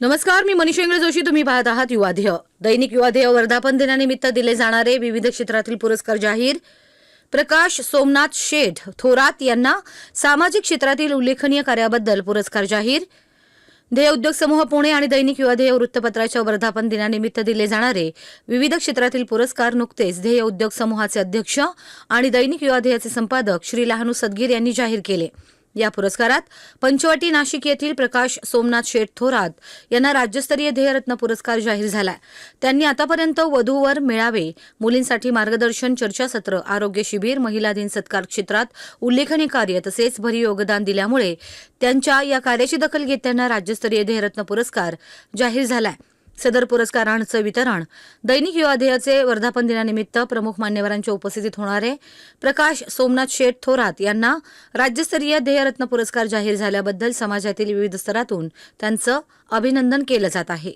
नमस्कार मी मनीष इंगळे जोशी. तुम्ही पाहत आहात युवाध्येय दैनिक युवाध्येय वर्धापन दिनानिमित्त दिले जाणारे विविध क्षेत्रातील पुरस्कार जाहीर. प्रकाश सोमनाथ शेठ थोरात यांना सामाजिक क्षेत्रातील उल्लेखनीय कार्याबद्दल पुरस्कार जाहीर. ध्येय उद्योग समूह पुणे आणि दैनिक युवाध्येय वृत्तपत्राच्या वर्धापन दिनानिमित्त दिले जाणारे विविध क्षेत्रातील पुरस्कार नुकतेच ध्येय उद्योग समूहाचे अध्यक्ष आणि दैनिक युवाध्येयाचे संपादक श्री लहानू सदगीर यांनी जाहीर केले. या पुरस्कारात पंचवटी नाशिक येथील प्रकाश सोमनाथ शेठ थोरात यांना राज्यस्तरीय ध्येयरत्न पुरस्कार जाहीर झालाय त्यांनी आतापर्यंत वधूवर मेळावे मुलींसाठी मार्गदर्शन चर्चासत्र आरोग्य शिबिर महिला दिन सत्कार क्षेत्रात उल्लेखनीय कार्य तसेच भरीव योगदान दिल्यामुळे त्यांच्या या कार्याची दखल घेत त्यांना राज्यस्तरीय ध्येयरत्न पुरस्कार जाहीर झालाय. सदर पुरस्कारांचं वितरण. दैनिक युवाध्ययाचे वर्धापन दिनानिमित्त प्रमुख मान्यवरांच्या उपस्थितीत होणार आहे. प्रकाश सोमनाथ शेठ थोरात यांना राज्यस्तरीय ध्येयरत्न पुरस्कार जाहीर झाल्याबद्दल समाजातील विविध स्तरातून त्यांचं अभिनंदन केलं जात आहे.